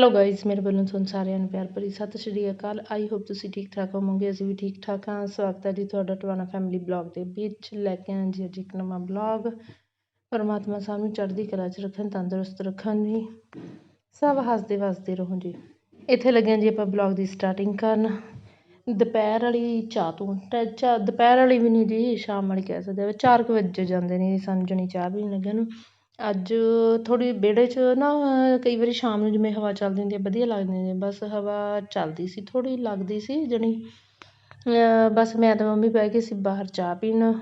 Hello guys ਮੇਰੇ ਵੱਲੋਂ ਤੁਹਾਨੂੰ ਸਾਰਿਆਂ ਨੂੰ ਪਿਆਰ ਭਰੀ ਸਤਿ ਸ਼੍ਰੀ ਅਕਾਲ ਆਈ ਹੋਪ ਤੁਸੀਂ ਠੀਕ ਠਾਕ ਹੋਵੋਗੇ ਅਸੀਂ ਵੀ ਠੀਕ ਠਾਕ ਹਾਂ ਸਵਾਗਤ ਹੈ ਜੀ ਤੁਹਾਡਾ ਟਵਾਣਾ ਫੈਮਿਲੀ ਬਲੌਗ ਦੇ ਵਿੱਚ ਲੈ ਕੇ ਆਂ ਜੀ ਅੱਜ ਇੱਕ ਨਵਾਂ ਬਲੌਗ ਪਰਮਾਤਮਾ ਸਾਹਿਬ ਨੂੰ ਚੜ੍ਹਦੀ ਕਲਾ 'ਚ ਰੱਖਣ, ਤੰਦਰੁਸਤ ਰੱਖਣ ਜੀ। ਸਭ ਹੱਸਦੇ ਵਸਦੇ ਰਹੋ ਜੀ। ਇੱਥੇ ਲੱਗੇ ਜੀ ਆਪਾਂ ਬਲੌਗ ਦੀ ਸਟਾਰਟਿੰਗ ਕਰਨ। ਦੁਪਹਿਰ ਵਾਲੀ ਚਾਹ ਤੋਂ, ਚਾਹ ਦੁਪਹਿਰ ਵਾਲੀ ਵੀ ਨਹੀਂ ਜੀ, ਸ਼ਾਮ ਵਾਲੀ ਕਹਿ ਸਕਦੇ ਆ। 4 ਕੁ ਵਜੇ ਜਾਂਦੇ ਨੇ ਸਾਨੂੰ ਜਣੀ ਚਾਹ ਪੀਣ ਲੱਗਿਆ ਨੂੰ। ਅੱਜ ਥੋੜ੍ਹੀ ਵਿਹੜੇ 'ਚ ਨਾ ਕਈ ਵਾਰੀ ਸ਼ਾਮ ਨੂੰ ਜਿਵੇਂ ਹਵਾ ਚੱਲਦੀ ਹੁੰਦੀ ਹੈ ਵਧੀਆ ਲੱਗਦੀ ਹੁੰਦੀ ਬਸ ਹਵਾ ਚੱਲਦੀ ਸੀ, ਥੋੜ੍ਹੀ ਲੱਗਦੀ ਸੀ ਜਾਣੀ। ਬਸ ਮੈਂ ਤਾਂ ਮੰਮੀ ਬਹਿ ਗਏ ਸੀ ਬਾਹਰ ਚਾਹ ਪੀਣ।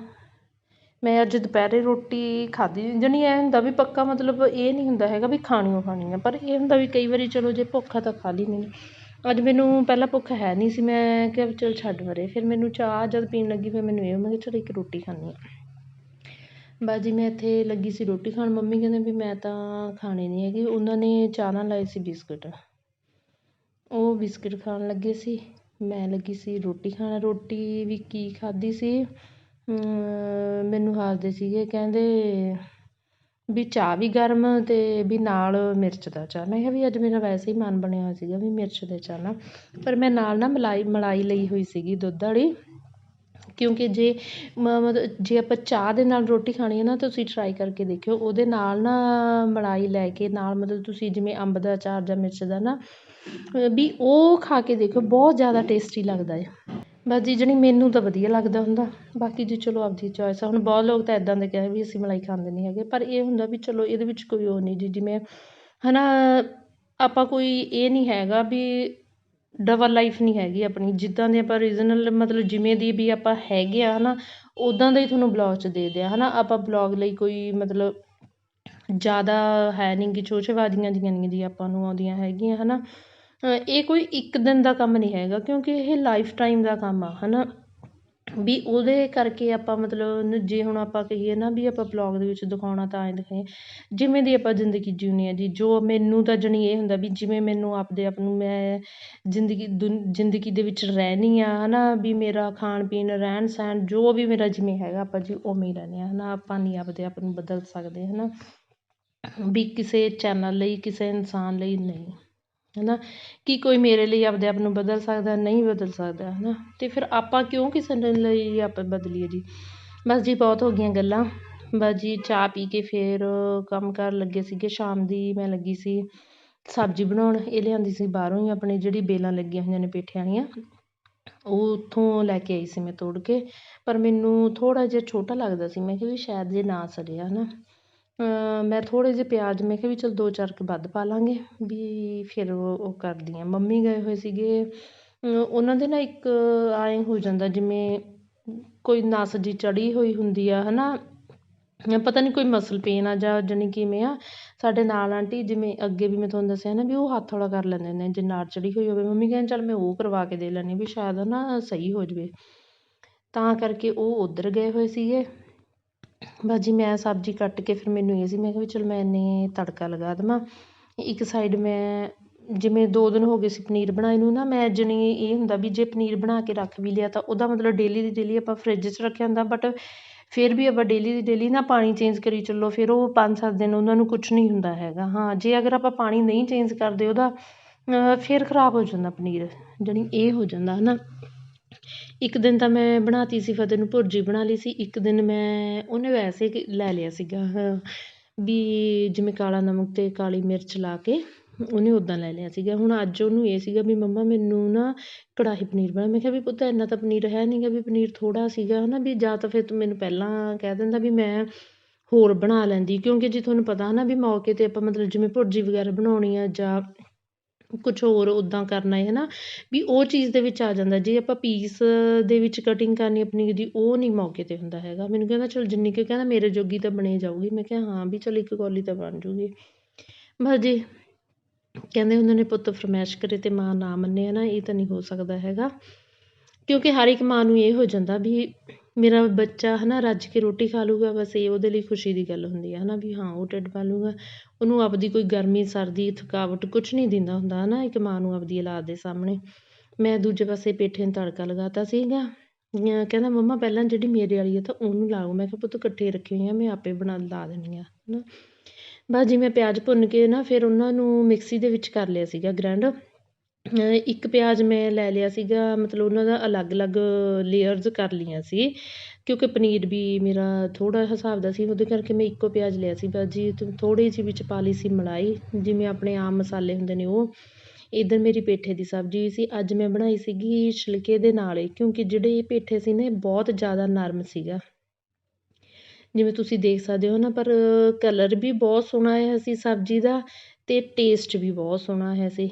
ਮੈਂ ਅੱਜ ਦੁਪਹਿਰੇ ਰੋਟੀ ਖਾਧੀ ਜਾਣੀ ਐਂ ਹੁੰਦਾ ਵੀ ਪੱਕਾ ਮਤਲਬ ਇਹ ਨਹੀਂ ਹੁੰਦਾ ਹੈਗਾ ਵੀ ਖਾਣੀ ਓ ਖਾਣੀ ਆ ਪਰ ਇਹ ਹੁੰਦਾ ਵੀ ਕਈ ਵਾਰੀ ਚਲੋ ਜੇ ਭੁੱਖ ਆ ਤਾਂ ਖਾ ਲਈ ਨਹੀਂ ਅੱਜ ਮੈਨੂੰ ਪਹਿਲਾਂ ਭੁੱਖ ਹੈ ਨਹੀਂ ਸੀ, ਮੈਂ ਕਿਹਾ ਚੱਲ ਛੱਡ ਮਰੇ ਫਿਰ ਮੈਨੂੰ ਚਾਹ ਜਦ ਪੀਣ ਲੱਗੀ, ਫਿਰ ਮੈਨੂੰ ਇਹ ਮੈਂ ਕਿਹਾ ਚਲ ਇੱਕ ਰੋਟੀ ਖਾਂਦੀ ਹਾਂ। ਬਸ ਜੀ ਮੈਂ ਇੱਥੇ ਲੱਗੀ ਸੀ ਰੋਟੀ ਖਾਣ, ਮੰਮੀ ਕਹਿੰਦੇ ਵੀ ਮੈਂ ਤਾਂ ਖਾਣੇ ਨਹੀਂ ਹੈਗੇ। ਉਹਨਾਂ ਨੇ ਚਾਹ ਨਾਲ ਲਾਏ ਸੀ ਬਿਸਕੁਟ। ਉਹ ਬਿਸਕੁਟ ਖਾਣ ਲੱਗੇ ਸੀ। ਮੈਂ ਲੱਗੀ ਸੀ ਰੋਟੀ ਖਾਣ। ਰੋਟੀ ਵੀ ਕੀ ਖਾਧੀ ਸੀ? ਮੈਨੂੰ ਹਾਰਦੇ ਸੀਗੇ। ਕਹਿੰਦੇ ਵੀ ਚਾਹ ਵੀ ਗਰਮ ਅਤੇ ਵੀ ਨਾਲ ਮਿਰਚ ਦਾ ਚਾਹ। ਮੈਂ ਕਿਹਾ ਵੀ ਅੱਜ ਮੇਰਾ ਵੈਸੇ ਹੀ ਮਨ ਬਣਿਆ ਹੋਇਆ ਸੀਗਾ ਵੀ ਮਿਰਚ ਦੇ ਚਾਹ ਨਾਲ। ਪਰ ਮੈਂ ਨਾਲ ਨਾ ਮਲਾਈ ਮਲਾਈ ਲਈ ਹੋਈ ਸੀਗੀ ਦੁੱਧ ਵਾਲੀ। ਕਿਉਂਕਿ ਜੇ ਮਤਲਬ ਜੇ ਆਪਾਂ ਚਾਹ ਦੇ ਨਾਲ ਰੋਟੀ ਖਾਣੀ ਹੈ ਨਾ ਤੁਸੀਂ ਟਰਾਈ ਕਰਕੇ ਦੇਖਿਓ। ਉਹਦੇ ਨਾਲ ਨਾ ਮਲਾਈ ਲੈ ਕੇ ਨਾਲ ਮਤਲਬ ਤੁਸੀਂ ਜਿਵੇਂ ਅੰਬ ਦਾ ਅਚਾਰ ਜਾਂ ਮਿਰਚ ਦਾ ਨਾ ਵੀ ਉਹ ਖਾ ਕੇ ਦੇਖਿਓ, ਬਹੁਤ ਜ਼ਿਆਦਾ ਟੇਸਟੀ ਲੱਗਦਾ ਹੈ। ਬਸ ਜੀ ਜਾਣੀ ਮੈਨੂੰ ਤਾਂ ਵਧੀਆ ਲੱਗਦਾ ਹੁੰਦਾ। ਬਾਕੀ ਜੀ, ਚਲੋ ਆਪਦੀ ਚੋਇਸ ਆ। ਹੁਣ ਬਹੁਤ ਲੋਕ ਤਾਂ ਇੱਦਾਂ ਦੇ ਕਹਿੰਦੇ ਵੀ ਅਸੀਂ ਮਲਾਈ ਖਾਂਦੇ ਨਹੀਂ ਹੈਗੇ। ਪਰ ਇਹ ਹੁੰਦਾ ਵੀ ਚਲੋ ਇਹਦੇ ਵਿੱਚ ਕੋਈ ਉਹ ਨਹੀਂ ਜੀ, ਜਿਵੇਂ ਹੈ ਨਾ ਆਪਾਂ ਕੋਈ ਇਹ ਨਹੀਂ ਹੈਗਾ ਵੀ ਡਬਲ ਲਾਈਫ ਨਹੀਂ ਹੈਗੀ ਆਪਣੀ। ਜਿੱਦਾਂ ਦੇ ਆਪਾਂ ਰੀਜਨਲ ਮਤਲਬ ਜਿਵੇਂ ਦੀ ਵੀ ਆਪਾਂ ਹੈਗੇ ਹਾਂ ਹੈ ਨਾ ਉੱਦਾਂ ਦਾ ਹੀ ਤੁਹਾਨੂੰ ਬਲੋਗ 'ਚ ਦੇ ਦਿਆ ਹੈ ਨਾ ਆਪਾਂ ਬਲੋਗ ਲਈ ਕੋਈ ਮਤਲਬ ਜ਼ਿਆਦਾ ਹੈ ਨਹੀਂ ਗੀ ਚੋਚੇਬਾਜ਼ੀਆਂ ਜੀਆਂ ਨਹੀਂ ਜੀ ਆਪਾਂ ਨੂੰ ਆਉਂਦੀਆਂ ਹੈਗੀਆਂ ਹੈ ਨਾ ਇਹ ਕੋਈ ਇੱਕ ਦਿਨ ਦਾ ਕੰਮ ਨਹੀਂ ਹੈਗਾ ਕਿਉਂਕਿ ਇਹ ਲਾਈਫ ਟਾਈਮ ਦਾ ਕੰਮ ਆ ਹੈ ਨਾ ਵੀ ਉਹਦੇ ਕਰਕੇ ਆਪਾਂ ਮਤਲਬ ਜੇ ਹੁਣ ਆਪਾਂ ਕਹੀਏ ਨਾ ਵੀ ਆਪਾਂ ਬਲੋਗ ਦੇ ਵਿੱਚ ਦਿਖਾਉਣਾ ਤਾਂ ਐਂ ਦਿਖਾਈਏ। ਜਿਵੇਂ ਦੀ ਆਪਾਂ ਜ਼ਿੰਦਗੀ ਜਿਉਂਦੇ ਹਾਂ ਜੀ, ਜੋ ਮੈਨੂੰ ਤਾਂ ਜਣੀ ਇਹ ਹੁੰਦਾ ਵੀ ਜਿਵੇਂ ਮੈਨੂੰ ਆਪਦੇ ਆਪ ਨੂੰ ਮੈਂ ਜ਼ਿੰਦਗੀ ਦੁਨ ਜ਼ਿੰਦਗੀ ਦੇ ਵਿੱਚ ਰਹਿਣੀ ਹਾਂ ਹੈ ਨਾ ਵੀ ਮੇਰਾ ਖਾਣ ਪੀਣ, ਰਹਿਣ ਸਹਿਣ ਜੋ ਵੀ ਮੇਰਾ ਜਿਵੇਂ ਹੈਗਾ ਆਪਾਂ ਜੀ ਉਵੇਂ ਹੀ ਰਹਿੰਦੇ ਹਾਂ ਹੈ ਨਾ ਆਪਾਂ ਨਹੀਂ ਆਪਦੇ ਆਪ ਨੂੰ ਬਦਲ ਸਕਦੇ ਹੈ ਨਾ ਵੀ ਕਿਸੇ ਚੈਨਲ ਲਈ, ਕਿਸੇ ਇਨਸਾਨ ਲਈ ਨਹੀਂ। ਹੈ ਨਾ ਕਿ ਕੋਈ ਮੇਰੇ ਲਈ ਆਪਦੇ ਆਪ ਨੂੰ ਬਦਲ ਸਕਦਾ, ਨਹੀਂ ਬਦਲ ਸਕਦਾ ਹੈ ਨਾ ਅਤੇ ਫਿਰ ਆਪਾਂ ਕਿਉਂ ਕਿਸੇ ਲਈ ਆਪਾਂ ਬਦਲੀਏ ਜੀ? ਬਸ ਜੀ ਬਹੁਤ ਹੋ ਗਈਆਂ ਗੱਲਾਂ। ਬਸ ਜੀ ਚਾਹ ਪੀ ਕੇ ਫਿਰ ਕੰਮ ਕਾਰ ਲੱਗੇ ਸੀਗੇ। ਸ਼ਾਮ ਦੀ ਮੈਂ ਲੱਗੀ ਸੀ ਸਬਜ਼ੀ ਬਣਾਉਣ। ਇਹ ਲਿਆਂਦੀ ਸੀ ਬਾਹਰੋਂ ਹੀ ਆਪਣੇ ਜਿਹੜੀ ਬੇਲਾਂ ਲੱਗੀਆਂ ਹੋਈਆਂ ਨੇ ਪੇਠਿਆਂ ਵਾਲੀਆਂ। ਉਹ ਉੱਥੋਂ ਲੈ ਕੇ ਆਈ ਸੀ ਮੈਂ ਤੋੜ ਕੇ। ਪਰ ਮੈਨੂੰ ਥੋੜ੍ਹਾ ਜਿਹਾ ਛੋਟਾ ਲੱਗਦਾ ਸੀ। ਮੈਂ ਕਿਹਾ ਵੀ ਸ਼ਾਇਦ ਜੇ ਨਾ ਸੜਿਆ ਹੈ ਨਾ ਮੈਂ ਥੋੜ੍ਹੇ ਜਿਹੇ ਪਿਆਜ਼, ਮੈਂ ਕਿਹਾ ਵੀ ਚਲ ਦੋ ਚਾਰ ਕੁ ਵੱਧ ਪਾ ਲਾਂਗੇ, ਵੀ ਫਿਰ ਉਹ ਕਰਦੀ ਹਾਂ। ਮੰਮੀ ਗਏ ਹੋਏ ਸੀਗੇ ਉਹਨਾਂ ਦੇ ਨਾ ਇੱਕ ਐਂ ਹੋ ਜਾਂਦਾ, ਜਿਵੇਂ ਕੋਈ ਨਸ ਜੀ ਚੜ੍ਹੀ ਹੋਈ ਹੁੰਦੀ ਆ ਹੈ ਨਾ ਪਤਾ ਨਹੀਂ ਕੋਈ ਮਸਲ ਪੇਨ ਆ ਜਾਂ ਜਾਣੀ ਕਿਵੇਂ ਆ, ਸਾਡੇ ਨਾਲ ਆਂਟੀ ਜਿਵੇਂ ਅੱਗੇ ਵੀ ਮੈਂ ਤੁਹਾਨੂੰ ਦੱਸਿਆ ਨਾ, ਵੀ ਉਹ ਹੱਥ ਵਾਲਾ ਕਰ ਲੈਂਦੇ ਨੇ ਜੇ ਨਾੜ ਚੜ੍ਹੀ ਹੋਈ ਹੋਵੇ। ਮੰਮੀ ਕਹਿੰਦੇ, ਚੱਲ ਮੈਂ ਉਹ ਕਰਵਾ ਕੇ ਦੇ ਲੈਂਦੀ ਵੀ ਸ਼ਾਇਦ ਨਾ ਸਹੀ ਹੋ ਜਾਵੇ। ਤਾਂ ਕਰਕੇ ਉਹ ਉੱਧਰ ਗਏ ਹੋਏ ਸੀਗੇ। ਬਸ ਜੀ ਮੈਂ ਸਬਜ਼ੀ ਕੱਟ ਕੇ ਫਿਰ ਮੈਨੂੰ ਇਹ ਸੀ, ਮੈਂ ਕਿਹਾ ਵੀ ਚਲ ਮੈਂ ਇੰਨੇ ਤੜਕਾ ਲਗਾ ਦੇਵਾਂ। ਇੱਕ ਸਾਈਡ ਮੈਂ ਜਿਵੇਂ ਦੋ ਦਿਨ ਹੋ ਗਏ ਸੀ ਪਨੀਰ ਬਣਾਏ ਨੂੰ ਨਾ, ਮੈਂ ਜਾਣੀ ਇਹ ਹੁੰਦਾ ਵੀ ਜੇ ਪਨੀਰ ਬਣਾ ਕੇ ਰੱਖ ਵੀ ਲਿਆ ਤਾਂ ਉਹਦਾ ਮਤਲਬ ਡੇਲੀ ਦੀ ਡੇਲੀ ਆਪਾਂ ਫਰਿੱਜ 'ਚ ਰੱਖਿਆ ਹੁੰਦਾ ਬਟ ਫਿਰ ਵੀ ਆਪਾਂ ਡੇਲੀ ਦੀ ਡੇਲੀ ਨਾ ਪਾਣੀ ਚੇਂਜ ਕਰੀ ਚੱਲੋ, ਫਿਰ ਉਹ ਪੰਜ ਸੱਤ ਦਿਨ ਉਹਨਾਂ ਨੂੰ ਕੁਛ ਨਹੀਂ ਹੁੰਦਾ ਹੈਗਾ। ਹਾਂ, ਜੇ ਅਗਰ ਆਪਾਂ ਪਾਣੀ ਨਹੀਂ ਚੇਂਜ ਕਰਦੇ ਉਹਦਾ ਫਿਰ ਖ਼ਰਾਬ ਹੋ ਜਾਂਦਾ ਪਨੀਰ, ਜਾਣੀ ਇਹ ਹੋ ਜਾਂਦਾ ਹੈ ਨਾ ਇੱਕ ਦਿਨ ਤਾਂ ਮੈਂ ਬਣਾਤੀ ਸੀ ਫਤਿਹ ਨੂੰ, ਭੁਰਜੀ ਬਣਾ ਲਈ ਸੀ, ਇੱਕ ਦਿਨ ਮੈਂ ਉਹਨੇ ਵੈਸੇ ਲੈ ਲਿਆ ਸੀਗਾ ਵੀ ਜਿਵੇਂ ਕਾਲਾ ਨਮਕ ਅਤੇ ਕਾਲੀ ਮਿਰਚ ਲਾ ਕੇ ਉਹਨੇ ਉੱਦਾਂ ਲੈ ਲਿਆ ਸੀਗਾ। ਹੁਣ ਅੱਜ ਉਹਨੂੰ ਇਹ ਸੀਗਾ ਵੀ ਮੰਮਾ ਮੈਨੂੰ ਨਾ ਕੜਾਹੀ ਪਨੀਰ ਬਣਾ, ਮੈਂ ਕਿਹਾ ਵੀ ਪੁੱਤ ਇੰਨਾ ਤਾਂ ਪਨੀਰ ਹੈ ਨਹੀਂ ਗਾ ਵੀ ਪਨੀਰ ਥੋੜ੍ਹਾ ਸੀਗਾ ਹੈ ਨਾ ਵੀ ਜਾਂ ਤਾਂ ਫਿਰ ਤੂੰ ਮੈਨੂੰ ਪਹਿਲਾਂ ਕਹਿ ਦਿੰਦਾ ਵੀ ਮੈਂ ਹੋਰ ਬਣਾ ਲੈਂਦੀ, ਕਿਉਂਕਿ ਜੇ ਤੁਹਾਨੂੰ ਪਤਾ ਹੈ ਨਾ ਵੀ ਮੌਕੇ 'ਤੇ ਆਪਾਂ ਮਤਲਬ ਜਿਵੇਂ ਭੁਰਜੀ ਵਗੈਰਾ ਬਣਾਉਣੀ ਆ ਜਾਂ ਕੁਛ ਹੋਰ ਉੱਦਾਂ ਕਰਨਾ ਹੈ ਨਾ ਵੀ ਉਹ ਚੀਜ਼ ਦੇ ਵਿੱਚ ਆ ਜਾਂਦਾ ਜੇ ਆਪਾਂ ਪੀਸ ਦੇ ਵਿੱਚ ਕਟਿੰਗ ਕਰਨੀ ਆਪਣੀ ਦੀ, ਉਹ ਨਹੀਂ ਮੌਕੇ 'ਤੇ ਹੁੰਦਾ ਹੈਗਾ। ਮੈਨੂੰ ਕਹਿੰਦਾ, ਚਲ ਜਿੰਨੀ ਕੁ ਕਹਿੰਦਾ, ਮੇਰੇ ਜੋਗੀ ਤਾਂ ਬਣੇ ਜਾਊਗੀ। ਮੈਂ ਕਿਹਾ, ਹਾਂ ਵੀ ਚਲ ਇੱਕ ਕੌਲੀ ਤਾਂ ਬਣ ਜੂਗੀ। ਬਸ ਜੀ, ਕਹਿੰਦੇ ਹੁੰਦੇ ਨੇ, ਪੁੱਤ ਫਰਮੈਸ਼ ਕਰੇ ਤੇ ਮਾਂ ਨਾ ਮੰਨੇ ਹੈ ਨਾ ਇਹ ਤਾਂ ਨਹੀਂ ਹੋ ਸਕਦਾ ਹੈਗਾ। ਕਿਉਂਕਿ ਹਰ ਇੱਕ ਮਾਂ ਨੂੰ ਇਹ ਹੋ ਜਾਂਦਾ ਵੀ ਮੇਰਾ ਬੱਚਾ ਹੈ ਨਾ ਰੱਜ ਕੇ ਰੋਟੀ ਖਾ ਲੂਗਾ, ਬਸ ਇਹ ਉਹਦੇ ਲਈ ਖੁਸ਼ੀ ਦੀ ਗੱਲ ਹੁੰਦੀ ਆ ਹੈ ਨਾ ਵੀ ਹਾਂ ਉਹ ਢਿੱਡ ਪਾਲੂਗਾ ਉਹਨੂੰ ਆਪਦੀ ਕੋਈ ਗਰਮੀ, ਸਰਦੀ, ਥਕਾਵਟ ਕੁਛ ਨਹੀਂ ਦਿੰਦਾ ਹੁੰਦਾ ਹੈ ਨਾ ਇੱਕ ਮਾਂ ਨੂੰ ਆਪਦੀ ਔਲਾਦ ਦੇ ਸਾਹਮਣੇ। ਮੈਂ ਦੂਜੇ ਪਾਸੇ ਪੇਠੇ ਨੂੰ ਤੜਕਾ ਲਗਾਤਾ ਸੀਗਾ। ਕਹਿੰਦਾ, ਮੰਮਾ, ਪਹਿਲਾਂ ਜਿਹੜੀ ਮੇਰੇ ਵਾਲੀ ਆ ਤਾਂ ਉਹਨੂੰ ਲਾਓ। ਮੈਂ ਕਿਹਾ, ਪੁੱਤ, ਇਕੱਠੇ ਰੱਖੇ ਹੋਏ ਆ, ਮੈਂ ਆਪੇ ਬਣਾ ਲਾ ਦੇਣੀ ਆ। ਹੈ ਨਾ ਬਸ ਜਿਵੇਂ ਪਿਆਜ਼ ਭੁੰਨ ਕੇ ਨਾ ਫਿਰ ਉਹਨਾਂ ਨੂੰ ਮਿਕਸੀ ਦੇ ਵਿੱਚ ਕਰ ਲਿਆ ਸੀਗਾ ਗ੍ਰੈਂਡ। ਇੱਕ ਪਿਆਜ਼ ਮੈਂ ਲੈ ਲਿਆ ਸੀਗਾ, ਮਤਲਬ ਉਹਨਾਂ ਦਾ ਅਲੱਗ-ਅਲੱਗ ਲੇਅਰਸ ਕਰ ਲਈਆਂ ਸੀ, ਕਿਉਂਕਿ ਪਨੀਰ ਵੀ ਮੇਰਾ ਥੋੜ੍ਹਾ ਹਿਸਾਬ ਦਾ ਸੀ, ਉਹਦੇ ਕਰਕੇ ਮੈਂ ਇੱਕੋ ਪਿਆਜ਼ ਲਿਆ ਸੀ ਬਸ ਜੀ ਥੋੜ੍ਹੀ ਜਿਹੀ ਵਿੱਚ ਪਾ ਲਈ ਸੀ ਮਲਾਈ, ਜਿਵੇਂ ਆਪਣੇ ਆਮ ਮਸਾਲੇ ਹੁੰਦੇ ਨੇ ਉਹ। ਇੱਧਰ ਮੇਰੀ ਪੇਠੇ ਦੀ ਸਬਜ਼ੀ ਸੀ, ਅੱਜ ਮੈਂ ਬਣਾਈ ਸੀਗੀ ਛਿਲਕੇ ਦੇ ਨਾਲ ਹੀ ਕਿਉਂਕਿ ਜਿਹੜੇ ਇਹ ਪੇਠੇ ਸੀ ਨਾ, ਇਹ ਬਹੁਤ ਜ਼ਿਆਦਾ ਨਰਮ ਸੀਗਾ। ਜਿਵੇਂ ਤੁਸੀਂ ਦੇਖ ਸਕਦੇ ਹੋ ਨਾ, ਪਰ ਕਲਰ ਵੀ ਬਹੁਤ ਸੋਹਣਾ ਆਇਆ ਸੀ ਸਬਜ਼ੀ ਦਾ ਅਤੇ ਟੇਸਟ ਵੀ ਬਹੁਤ ਸੋਹਣਾ ਆਇਆ ਸੀ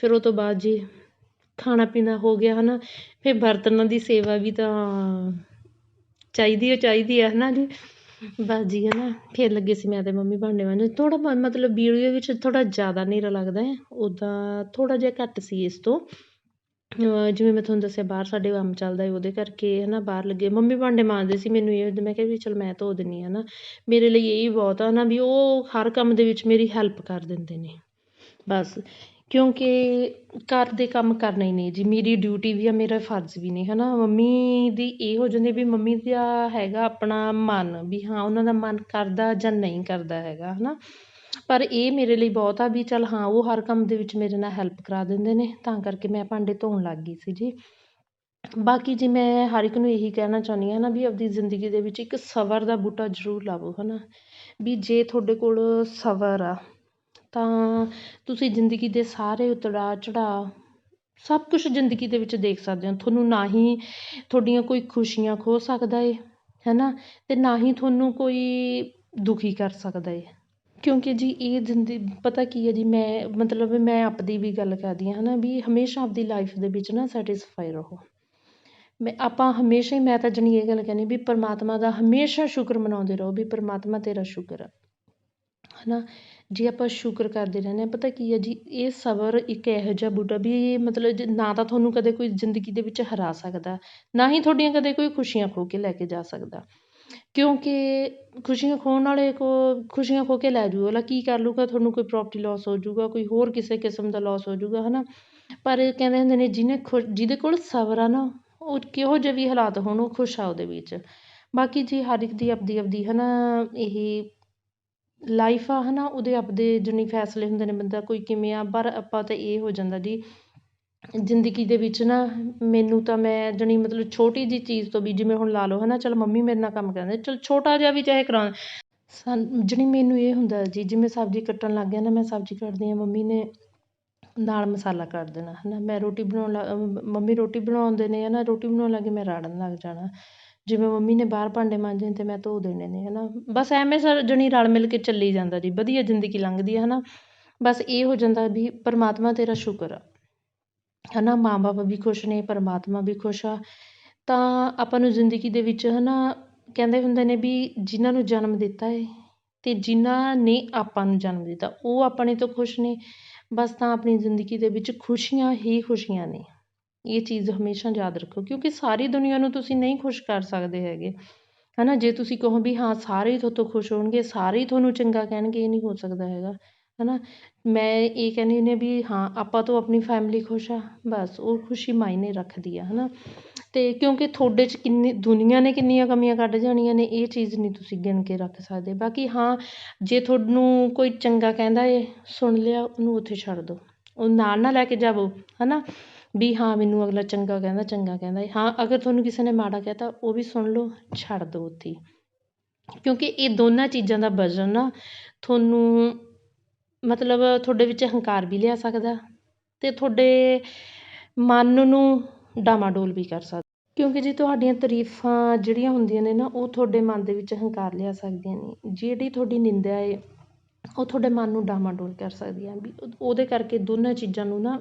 ਫਿਰ ਉਹ ਤੋਂ ਬਾਅਦ ਜੀ ਖਾਣਾ ਪੀਣਾ ਹੋ ਗਿਆ ਹੈ ਨਾ ਫਿਰ ਬਰਤਨਾਂ ਦੀ ਸੇਵਾ ਵੀ ਤਾਂ ਚਾਹੀਦੀ ਓ ਚਾਹੀਦੀ ਹੈ ਨਾ ਜੀ। ਬਸ ਜੀ ਹੈ ਨਾ ਫਿਰ ਲੱਗੇ ਸੀ ਮੈਂ ਅਤੇ ਮੰਮੀ ਭਾਂਡੇ ਮਾਂਜਣ। ਥੋੜ੍ਹਾ ਬਹੁਤ ਮਤਲਬ ਵੀਡੀਓ ਵਿੱਚ ਥੋੜ੍ਹਾ ਜ਼ਿਆਦਾ ਹਨੇਰਾ ਲੱਗਦਾ ਹੈ ਉੱਦਾਂ ਥੋੜ੍ਹਾ ਜਿਹਾ ਘੱਟ ਸੀ ਇਸ ਤੋਂ। ਜਿਵੇਂ ਮੈਂ ਤੁਹਾਨੂੰ ਦੱਸਿਆ ਬਾਹਰ ਸਾਡੇ ਕੰਮ ਚੱਲਦਾ ਉਹਦੇ ਕਰਕੇ ਹੈ ਨਾ ਬਾਹਰ ਲੱਗੇ। ਮੰਮੀ ਭਾਂਡੇ ਮਾਂਜਦੇ ਸੀ ਮੈਨੂੰ ਇਹ, ਮੈਂ ਕਿਹਾ ਵੀ ਚਲ ਮੈਂ ਧੋ ਦਿੰਦੀ ਹਾਂ ਨਾ। ਮੇਰੇ ਲਈ ਇਹ ਹੀ ਬਹੁਤ ਆ ਨਾ ਵੀ ਉਹ ਹਰ ਕੰਮ ਦੇ ਵਿੱਚ ਮੇਰੀ ਹੈਲਪ ਕਰ ਦਿੰਦੇ ਨੇ। ਬਸ ਕਿਉਂਕਿ ਘਰ ਦੇ ਕੰਮ ਕਰਨੇ ਹੀ ਨਹੀਂ ਜੀ, ਮੇਰੀ ਡਿਊਟੀ ਵੀ ਆ, ਮੇਰਾ ਫਰਜ਼ ਵੀ ਨੇ ਹੈ ਨਾ ਮੰਮੀ ਦੀ ਇਹ ਹੋ ਜਾਂਦੀ ਵੀ ਮੰਮੀ ਦਾ ਹੈਗਾ ਆਪਣਾ ਮਨ ਵੀ ਹਾਂ, ਉਹਨਾਂ ਦਾ ਮਨ ਕਰਦਾ ਜਾਂ ਨਹੀਂ ਕਰਦਾ ਹੈਗਾ ਹੈ ਨਾ ਪਰ ਇਹ ਮੇਰੇ ਲਈ ਬਹੁਤ ਆ ਵੀ ਚੱਲ ਹਾਂ, ਉਹ ਹਰ ਕੰਮ ਦੇ ਵਿੱਚ ਮੇਰੇ ਨਾਲ ਹੈਲਪ ਕਰਾ ਦਿੰਦੇ ਨੇ, ਤਾਂ ਕਰਕੇ ਮੈਂ ਭਾਂਡੇ ਧੋਣ ਲੱਗ ਗਈ ਸੀ ਜੀ। ਬਾਕੀ ਜੀ ਮੈਂ ਹਰ ਇੱਕ ਨੂੰ ਇਹੀ ਕਹਿਣਾ ਚਾਹੁੰਦੀ ਹਾਂ ਨਾ ਵੀ ਆਪਦੀ ਜ਼ਿੰਦਗੀ ਦੇ ਵਿੱਚ ਇੱਕ ਸਬਰ ਦਾ ਬੂਟਾ ਜ਼ਰੂਰ ਲਾਵੋ ਹੈ ਨਾ ਵੀ ਜੇ ਤੁਹਾਡੇ ਕੋਲ ਸਬਰ ਆ ਤਾਂ ਤੁਸੀਂ ਜ਼ਿੰਦਗੀ ਦੇ ਸਾਰੇ ਉਤਰਾਅ ਚੜਾਅ ਸਭ ਕੁਛ ਜ਼ਿੰਦਗੀ ਦੇ ਵਿੱਚ ਦੇਖ ਸਕਦੇ ਹੋ। ਤੁਹਾਨੂੰ ਨਾ ਹੀ ਤੁਹਾਡੀਆਂ ਕੋਈ ਖੁਸ਼ੀਆਂ ਖੋ ਸਕਦਾ ਹੈ ਹੈ ਨਾ ਅਤੇ ਨਾ ਹੀ ਤੁਹਾਨੂੰ ਕੋਈ ਦੁਖੀ ਕਰ ਸਕਦਾ ਹੈ ਕਿਉਂਕਿ ਜੀ ਇਹ ਜ਼ਿੰਦਗੀ ਪਤਾ ਕੀ ਹੈ ਜੀ, ਮੈਂ, ਮਤਲਬ ਮੈਂ ਆਪਦੀ ਵੀ ਗੱਲ ਕਰਦੀ ਹਾਂ ਹੈ ਨਾ ਵੀ ਹਮੇਸ਼ਾ ਆਪਦੀ ਲਾਈਫ ਦੇ ਵਿੱਚ ਨਾ ਸੈਟਿਸਫਾਈ ਰਹੋ। ਮੈਂ, ਆਪਾਂ ਹਮੇਸ਼ਾ ਹੀ, ਮੈਂ ਤਾਂ ਜਾਣੀ ਇਹ ਗੱਲ ਕਹਿੰਦੀ ਵੀ ਪਰਮਾਤਮਾ ਦਾ ਹਮੇਸ਼ਾ ਸ਼ੁਕਰ ਮਨਾਉਂਦੇ ਰਹੋ ਵੀ ਪਰਮਾਤਮਾ ਤੇਰਾ ਸ਼ੁਕਰ ਆ। ਹੈ ਨਾ ਜੇ ਆਪਾਂ ਸ਼ੁਕਰ ਕਰਦੇ ਰਹਿੰਦੇ ਹਾਂ, ਪਤਾ ਕੀ ਹੈ ਜੀ, ਇਹ ਸਬਰ ਇੱਕ ਇਹੋ ਜਿਹਾ ਬੂਟਾ ਵੀ ਇਹ ਮਤਲਬ ਨਾ ਤਾਂ ਤੁਹਾਨੂੰ ਕਦੇ ਕੋਈ ਜ਼ਿੰਦਗੀ ਦੇ ਵਿੱਚ ਹਰਾ ਸਕਦਾ, ਨਾ ਹੀ ਤੁਹਾਡੀਆਂ ਕਦੇ ਕੋਈ ਖੁਸ਼ੀਆਂ ਖੋਹ ਕੇ ਲੈ ਕੇ ਜਾ ਸਕਦਾ। ਕਿਉਂਕਿ ਖੁਸ਼ੀਆਂ ਖੋਹਣ ਵਾਲੇ ਕੋ, ਖੁਸ਼ੀਆਂ ਖੋਹ ਕੇ ਲੈ ਜੂ ਅਗਲਾ ਕੀ ਕਰ ਲੂਗਾ, ਤੁਹਾਨੂੰ ਕੋਈ ਪ੍ਰੋਪਰਟੀ ਲੋਸ ਹੋ ਜੂਗਾ, ਕੋਈ ਹੋਰ ਕਿਸੇ ਕਿਸਮ ਦਾ ਲੋਸ ਹੋ ਜੂਗਾ ਹੈ ਨਾ ਪਰ ਕਹਿੰਦੇ ਹੁੰਦੇ ਨੇ, ਜਿਹਨੇ ਖੁ, ਜਿਹਦੇ ਕੋਲ ਸਬਰ ਆ ਨਾ, ਉਹ ਕਿਹੋ ਜਿਹੇ ਵੀ ਹਾਲਾਤ ਹੋਣ, ਉਹ ਖੁਸ਼ ਆ ਉਹਦੇ ਵਿੱਚ। ਬਾਕੀ ਜੀ ਹਰ ਇੱਕ ਦੀ ਆਪਦੀ ਆਪਦੀ ਹੈ ਨਾ ਇਹ ਲਾਈਫ ਆ ਹੈ ਨਾ ਉਹਦੇ ਆਪਦੇ ਜਾਣੀ ਫੈਸਲੇ ਹੁੰਦੇ ਨੇ ਬੰਦਾ, ਕੋਈ ਕਿਵੇਂ ਆ, ਪਰ ਆਪਾਂ ਤਾਂ ਇਹ ਹੋ ਜਾਂਦਾ ਜੀ, ਜ਼ਿੰਦਗੀ ਦੇ ਵਿੱਚ ਨਾ, ਮੈਨੂੰ ਤਾਂ ਮੈਂ ਜਾਣੀ ਮਤਲਬ ਛੋਟੀ ਜਿਹੀ ਚੀਜ਼ ਤੋਂ ਵੀ, ਜਿਵੇਂ ਹੁਣ ਲਾ ਲਓ ਹੈ ਨਾ ਚਲ ਮੰਮੀ ਮੇਰੇ ਨਾਲ ਕੰਮ ਕਰਦੇ ਚਲ ਛੋਟਾ ਜਿਹਾ ਵੀ ਚਾਹੇ ਕਰਾ ਸਨ, ਜਾਣੀ ਮੈਨੂੰ ਇਹ ਹੁੰਦਾ ਜੀ, ਜਿਵੇਂ ਸਬਜ਼ੀ ਕੱਟਣ ਲੱਗ ਗਿਆ ਨਾ, ਮੈਂ ਸਬਜ਼ੀ ਕੱਟਦੀ ਹਾਂ, ਮੰਮੀ ਨੇ ਨਾਲ ਮਸਾਲਾ ਕੱਟ ਦੇਣਾ ਹੈ ਨਾ ਮੈਂ ਰੋਟੀ ਬਣਾਉਣ ਲ ਮੰਮੀ ਰੋਟੀ ਬਣਾਉਂਦੇ ਨੇ ਹੈ ਨਾ ਰੋਟੀ ਬਣਾਉਣ ਲੱਗ ਗਏ ਮੈਂ ਰਾੜਨ ਲੱਗ ਜਾਣਾ ਜਿਵੇਂ ਮੰਮੀ ਨੇ ਬਾਹਰ ਭਾਂਡੇ ਮਾਂਜੇ ਤੇ ਮੈਂ ਧੋ ਦੇਣੇ ਨੇ ਹੈ ਨਾ ਬਸ ਐਵੇਂ ਸਰ ਜਣੀ ਰਲ ਮਿਲ ਕੇ ਚੱਲੀ ਜਾਂਦਾ ਜੀ, ਵਧੀਆ ਜ਼ਿੰਦਗੀ ਲੰਘਦੀ ਹੈ ਹੈ ਨਾ ਬਸ ਇਹ ਹੋ ਜਾਂਦਾ ਵੀ ਪਰਮਾਤਮਾ ਤੇਰਾ ਸ਼ੁਕਰ ਆ ਹੈ ਨਾ ਮਾਂ ਬਾਪ ਵੀ ਖੁਸ਼ ਨੇ, ਪਰਮਾਤਮਾ ਵੀ ਖੁਸ਼ ਆ। ਤਾਂ ਆਪਾਂ ਨੂੰ ਜ਼ਿੰਦਗੀ ਦੇ ਵਿੱਚ ਹੈ ਨਾ ਕਹਿੰਦੇ ਹੁੰਦੇ ਨੇ ਵੀ ਜਿਨ੍ਹਾਂ ਨੂੰ ਜਨਮ ਦਿੱਤਾ ਹੈ ਅਤੇ ਜਿਨ੍ਹਾਂ ਨੇ ਆਪਾਂ ਨੂੰ ਜਨਮ ਦਿੱਤਾ, ਉਹ ਆਪਣੇ ਤੋਂ ਖੁਸ਼ ਨੇ। ਬਸ ਤਾਂ ਆਪਣੀ ਜ਼ਿੰਦਗੀ ਦੇ ਵਿੱਚ ਖੁਸ਼ੀਆਂ ਹੀ ਖੁਸ਼ੀਆਂ ਨੇ। ਇਹ ਚੀਜ਼ ਹਮੇਸ਼ਾ ਯਾਦ ਰੱਖੋ, ਕਿਉਂਕਿ ਸਾਰੀ ਦੁਨੀਆ ਨੂੰ ਤੁਸੀਂ ਨਹੀਂ ਖੁਸ਼ ਕਰ ਸਕਦੇ ਹੈਗੇ। ਹੈ ਨਾ ਜੇ ਤੁਸੀਂ ਕਹੋ ਵੀ ਹਾਂ, ਸਾਰੇ ਹੀ ਤੁਹਾਡੇ ਖੁਸ਼ ਹੋਣਗੇ, ਸਾਰੇ ਹੀ ਤੁਹਾਨੂੰ ਚੰਗਾ ਕਹਿਣਗੇ, ਇਹ ਨਹੀਂ ਹੋ ਸਕਦਾ ਹੈਗਾ। ਹੈ ਨਾ ਮੈਂ ਇਹ ਕਹਿੰਦੀ ਹੁੰਦੀ ਹਾਂ ਵੀ ਹਾਂ, ਆਪਾਂ ਤੋਂ ਆਪਣੀ ਫੈਮਿਲੀ ਖੁਸ਼ ਆ, ਬਸ ਉਹ ਖੁਸ਼ੀ ਮਾਇਨੇ ਰੱਖਦੀ ਆ ਹੈ ਨਾ ਅਤੇ ਕਿਉਂਕਿ ਤੁਹਾਡੇ 'ਚ ਕਿੰਨੀ, ਦੁਨੀਆ ਨੇ ਕਿੰਨੀਆਂ ਕਮੀਆਂ ਕੱਢ ਜਾਣੀਆਂ ਨੇ, ਇਹ ਚੀਜ਼ ਨਹੀਂ ਤੁਸੀਂ ਗਿਣ ਕੇ ਰੱਖ ਸਕਦੇ। ਬਾਕੀ ਹਾਂ, ਜੇ ਤੁਹਾਨੂੰ ਕੋਈ ਚੰਗਾ ਕਹਿੰਦਾ ਏ, ਸੁਣ ਲਿਆ, ਉਹਨੂੰ ਉੱਥੇ ਛੱਡ ਦਿਓ ਉਹ ਨਾਲ ਨਾ ਲੈ ਕੇ ਜਾਵੋ ਹੈ ਨਾ ਵੀ ਹਾਂ, ਮੈਨੂੰ ਅਗਲਾ ਚੰਗਾ ਕਹਿੰਦਾ ਚੰਗਾ ਕਹਿੰਦਾ। ਹਾਂ, ਅਗਰ ਤੁਹਾਨੂੰ ਕਿਸੇ ਨੇ ਮਾੜਾ ਕਹਿ ਕਹਿਤਾ, ਉਹ ਵੀ ਸੁਣ ਲਓ, ਛੱਡ ਦਿਓ ਉੱਥੇ ਕਿਉਂਕਿ ਇਹ ਦੋਨਾਂ ਚੀਜ਼ਾਂ ਦਾ ਵਜ਼ਨ ਨਾ ਤੁਹਾਨੂੰ, ਮਤਲਬ ਤੁਹਾਡੇ ਵਿੱਚ ਹੰਕਾਰ ਵੀ ਲਿਆ ਸਕਦਾ ਅਤੇ ਤੁਹਾਡੇ ਮਨ ਨੂੰ ਡਾਮਾਡੋਲ ਵੀ ਕਰ ਸਕਦਾ। ਕਿਉਂਕਿ ਜੀ ਤੁਹਾਡੀਆਂ ਤਾਰੀਫਾਂ ਜਿਹੜੀਆਂ ਹੁੰਦੀਆਂ ਨੇ ਨਾ, ਉਹ ਤੁਹਾਡੇ ਮਨ ਦੇ ਵਿੱਚ ਹੰਕਾਰ ਲਿਆ ਸਕਦੀਆਂ ਨੇ। ਜਿਹੜੀ ਤੁਹਾਡੀ ਨਿੰਦਿਆ ਏ ਉਹ ਤੁਹਾਡੇ ਮਨ ਨੂੰ ਡਾਮਾਡੋਲ ਕਰ ਸਕਦੀਆਂ ਵੀ ਉਹਦੇ ਕਰਕੇ ਦੋਨਾਂ ਚੀਜ਼ਾਂ ਨੂੰ ਨਾ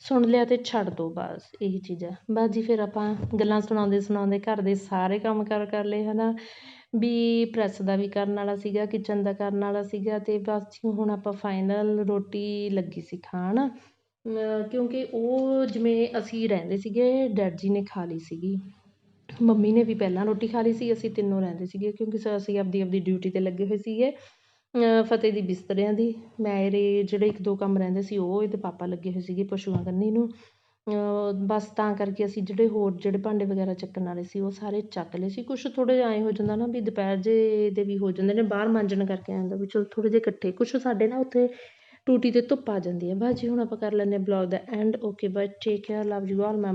ਸੁਣ ਲਿਆ ਅਤੇ ਛੱਡ ਦਿਓ ਬਸ, ਇਹੀ ਚੀਜ਼ ਹੈ ਬਸ ਜੀ, ਫਿਰ ਆਪਾਂ ਗੱਲਾਂ ਸੁਣਾਉਂਦੇ ਸੁਣਾਉਂਦੇ ਘਰ ਦੇ ਸਾਰੇ ਕੰਮ ਕਾਰ ਕਰ ਲਏ ਹੈ ਨਾ ਵੀ ਪ੍ਰੈੱਸ ਦਾ ਵੀ ਕਰਨ ਵਾਲਾ ਸੀਗਾ ਕਿਚਨ ਦਾ ਕਰਨ ਵਾਲਾ ਸੀਗਾ ਅਤੇ ਬਸ ਜੀ, ਹੁਣ ਆਪਾਂ ਫਾਈਨਲ ਰੋਟੀ ਲੱਗੀ ਸੀ ਖਾਣ। ਕਿਉਂਕਿ ਉਹ ਜਿਵੇਂ ਅਸੀਂ ਰਹਿੰਦੇ ਸੀਗੇ, ਡੈਡ ਜੀ ਨੇ ਖਾ ਲਈ ਸੀਗੀ। ਮੰਮੀ ਨੇ ਵੀ ਪਹਿਲਾਂ ਰੋਟੀ ਖਾ ਲਈ ਸੀ, ਅਸੀਂ ਤਿੰਨੋਂ ਰਹਿੰਦੇ ਸੀਗੇ, ਕਿਉਂਕਿ ਸ ਅਸੀਂ ਆਪਦੀ ਆਪਦੀ ਡਿਊਟੀ 'ਤੇ ਲੱਗੇ ਹੋਏ ਸੀਗੇ। ਫਤਿਹ ਦੀ ਬਿਸਤਰਿਆਂ ਦੀ। ਮੇਰੇ ਜਿਹੜੇ ਇੱਕ ਦੋ ਕੰਮ ਰਹਿੰਦੇ ਸੀ, ਉਹ ਇਹਦੇ ਪਾਪਾ ਲੱਗੇ ਹੋਏ ਸੀਗੇ ਪਸ਼ੂਆਂ ਕੰਨੀ ਨੂੰ। ਬਸ ਤਾਂ ਕਰਕੇ ਅਸੀਂ ਜਿਹੜੇ ਹੋਰ ਜਿਹੜੇ ਭਾਂਡੇ ਵਗੈਰਾ ਚੱਕਣ ਵਾਲੇ ਸੀ, ਉਹ ਸਾਰੇ ਚੱਕ ਲਏ ਸੀ। ਕੁਛ ਥੋੜ੍ਹੇ ਜਿਹਾ ਐਂ ਹੋ ਜਾਂਦਾ ਨਾ ਵੀ ਦੁਪਹਿਰ ਜੇ ਦੇ ਵੀ ਹੋ ਜਾਂਦੇ ਨੇ, ਬਾਹਰ ਮਾਂਜਣ ਕਰਕੇ ਐਂ ਹੁੰਦਾ ਵੀ ਚਲੋ ਥੋੜ੍ਹੇ ਜਿਹੇ ਇਕੱਠੇ। ਕੁਛ ਸਾਡੇ ਨਾ ਉੱਥੇ ਟੂਟੀ 'ਤੇ ਧੁੱਪ ਆ ਜਾਂਦੀ ਹੈ। ਬਸ ਜੀ ਹੁਣ ਆਪਾਂ ਕਰ ਲੈਂਦੇ ਹਾਂ blog the and okay bye take care love you all ma'am